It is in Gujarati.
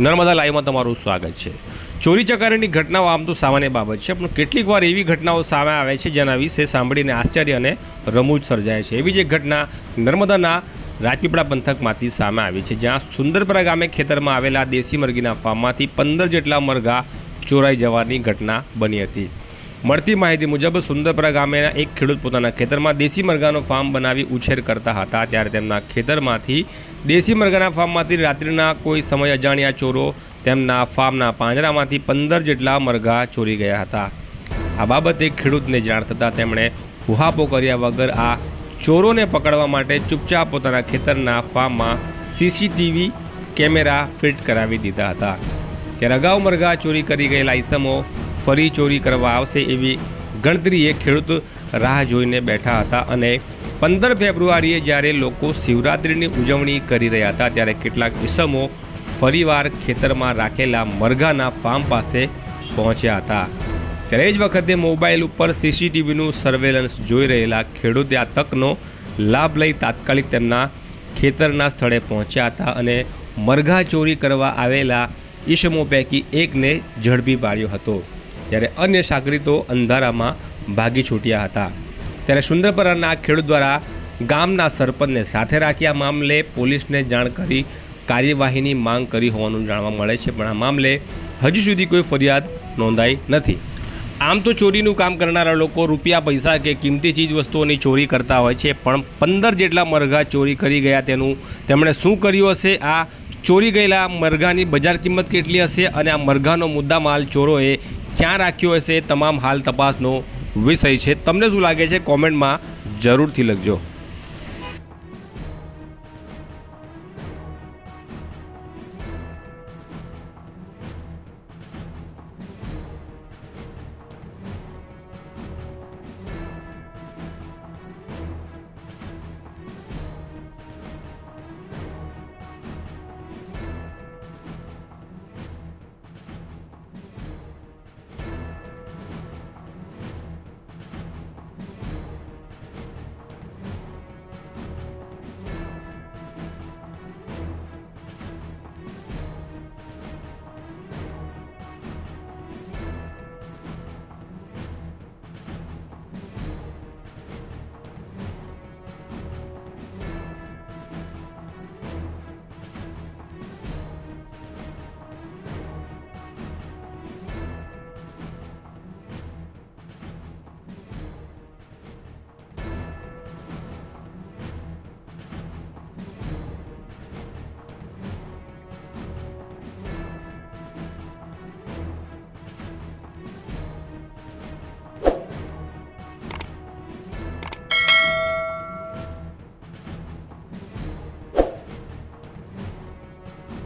નર્મદા લાઈવમાં તમારું સ્વાગત છે. ચોરી ચકારીની ઘટનાઓ આમ તો સામાન્ય બાબત છે, પણ કેટલીક વાર એવી ઘટનાઓ સામે આવે છે જેના વિશે સાંભળીને આશ્ચર્ય અને રમૂજ સર્જાય છે. એવી જ એક ઘટના નર્મદાના રાજપીપળા પંથકમાંથી સામે આવી છે, જ્યાં સુંદરપરા ગામે ખેતરમાં આવેલા દેશી મરઘીના ફાર્મમાંથી પંદર જેટલા મરઘા ચોરાઈ જવાની ઘટના બની હતી. મળતી માહિતી મુજબ સુંદરપરા ગામેના એક ખેડૂત પોતાના ખેતરમાં દેશી મરઘાનો ફાર્મ બનાવી ઉછેર કરતા હતા. ત્યારે તેમના ખેતરમાંથી દેશી મરઘાના ફાર્મમાંથી રાત્રિના કોઈ સમય અજાણ્યા ચોરો તેમના ફાર્મના પાંજરામાંથી પંદર જેટલા મરઘા ચોરી ગયા હતા. આ બાબતે ખેડૂતને જાણ થતાં તેમણે હુહાપો કર્યા વગર આ ચોરોને પકડવા માટે ચૂપચાપ પોતાના ખેતરના ફાર્મમાં સીસીટીવી કેમેરા ફિટ કરાવી દીધા હતા. ત્યારે અગાઉ મરઘા ચોરી કરી ગયેલા ઈસમો ફરી ચોરી કરવા આવશે એવી ગણતરીએ ખેડૂત રાહ જોઈને બેઠા હતા અને પંદર ફેબ્રુઆરીએ જ્યારે લોકો શિવરાત્રિની ઉજવણી કરી રહ્યા હતા, ત્યારે કેટલાક ઈસમો ફરીવાર ખેતરમાં રાખેલા મરઘાના ફાર્મ પાસે પહોંચ્યા હતા. ત્યારે જ વખતે મોબાઈલ ઉપર સીસીટીવીનું સર્વેલન્સ જોઈ રહેલા ખેડૂતે આ તકનો લાભ લઈ તાત્કાલિક તેમના ખેતરના સ્થળે પહોંચ્યા હતા અને મરઘા ચોરી કરવા આવેલા ઈસમો પૈકી એકને ઝડપી પાડ્યો હતો. જ્યારે અન્ય સાગરીતો અંધારામાં ભાગી છૂટ્યા હતા. ત્યારે સુંદરપરાના ખેડૂત દ્વારા ગામના સરપંચને સાથે રાખી આ મામલે પોલીસને જાણ કરી કાર્યવાહીની માંગ કરી હોવાનું જાણવા મળે છે, પણ આ મામલે હજુ સુધી કોઈ ફરિયાદ નોંધાઈ નથી. આમ તો ચોરીનું કામ કરનારા લોકો રૂપિયા, પૈસા કે કિંમતી ચીજ વસ્તુઓની ચોરી કરતા હોય છે, પણ પંદર જેટલા મરઘા ચોરી કરી ગયા તેનું તેમણે શું કર્યું હશે? આ ચોરી ગયેલા મરઘાની બજાર કિંમત કેટલી હશે? અને આ મરઘાનો મુદ્દા માલ ચોરોએ ક્યાં રાખ્યો હશે તમામ હાલ તપાસનો વિષય છે. તમને શું લાગે છે? કોમેન્ટમાં જરૂરથી લખજો.